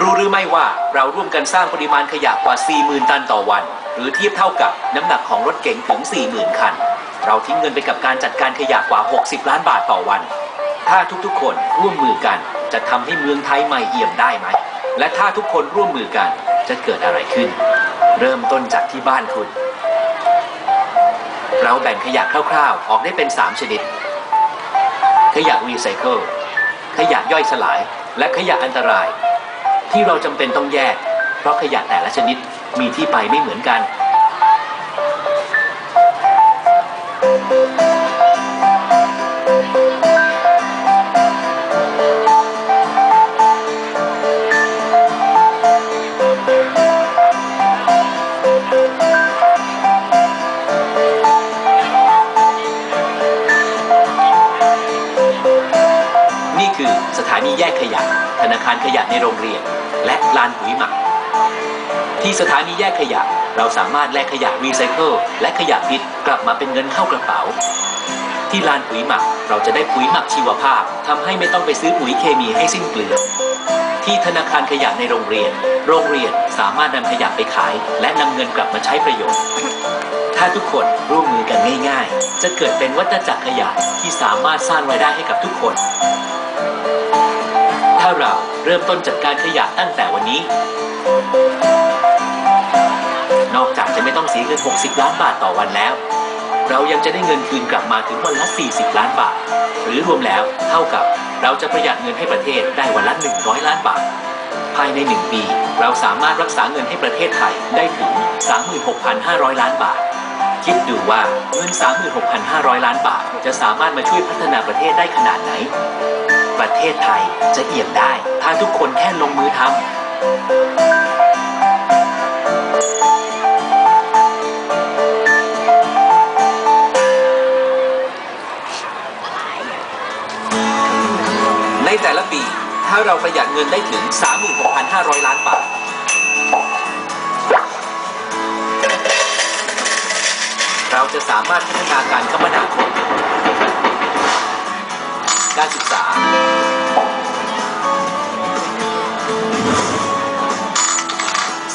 รู้หรือไม่ว่าเราร่วมกันสร้างปริมาณขยะกว่า 40,000 ตันต่อวัน หรือเทียบเท่ากับน้ำหนักของรถเก๋งถึง 40,000 คัน เราทิ้งเงินไปกับการจัดการขยะกว่า 60 ล้านบาทต่อวัน ถ้าทุกๆ คนร่วมมือกันจะทำให้เมืองไทยใหม่เอี่ยมได้ไหม และถ้าทุกคนร่วมมือกันจะเกิดอะไรขึ้น เริ่มต้นจากที่บ้านคุณ เราแบ่งขยะคร่าวๆ ออกได้เป็น 3 ชนิด ขยะรีไซเคิลขยะย่อยสลาย และขยะอันตราย ที่เราจำเป็นต้องแยก เพราะขยะแต่ละชนิดมีที่ไปไม่เหมือนกัน นี่คือสถานีแยกขยะ ธนาคารขยะในโรงเรียน และลานปุ๋ยหมัก ที่สถานีแยกขยะ เราสามารถแลกขยะรีไซเคิลและขยะพิษกลับมาเป็นเงินเข้ากระเป๋า ที่ลานปุ๋ยหมักเราจะได้ปุ๋ยหมักชีวภาพทำให้ไม่ต้องไปซื้อปุ๋ยเคมีให้สิ้นเปลืองที่ธนาคารขยะในโรงเรียน โรงเรียนสามารถนำขยะไปขาย และนำเงินกลับมาใช้ประโยชน์ ถ้าทุกคนร่วมมือกันง่าย ๆ จะเกิดเป็นวัฏจักรขยะที่สามารถสร้างรายได้ให้กับทุกคน เราเริ่มต้นจัดการขยะตั้งแต่วันนี้ นอกจากจะไม่ต้องเสียเงิน 60 ล้านบาทต่อวันแล้ว เรายังจะได้เงินคืนกลับมาถึงวันละ 40 ล้านบาท หรือรวมแล้วเท่ากับเราจะประหยัดเงินให้ประเทศได้วันละ 100 ล้านบาท ภายใน 1 ปี เราสามารถรักษาเงินให้ประเทศไทยได้ถึง 36,500 ล้านบาทคิดดูว่าเงิน 36,500 ล้านบาท จะสามารถมาช่วยพัฒนาประเทศได้ขนาดไหน ประเทศไทยจะเอี่ยมได้ ถ้าทุกคนแค่ลงมือทำในแต่ละปี ถ้าเราประหยัดเงินได้ถึง 36,500 ล้านบาท เราจะสามารถพัฒนาการคมนาคม การศึกษา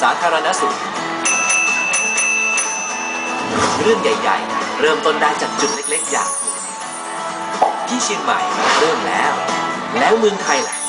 สาธารณสุข เรื่องใหญ่ ๆ เริ่มต้นได้จากจุดเล็ก ๆ อย่างที่เชียงใหม่เริ่มแล้ว แล้วเมืองไทยล่ะ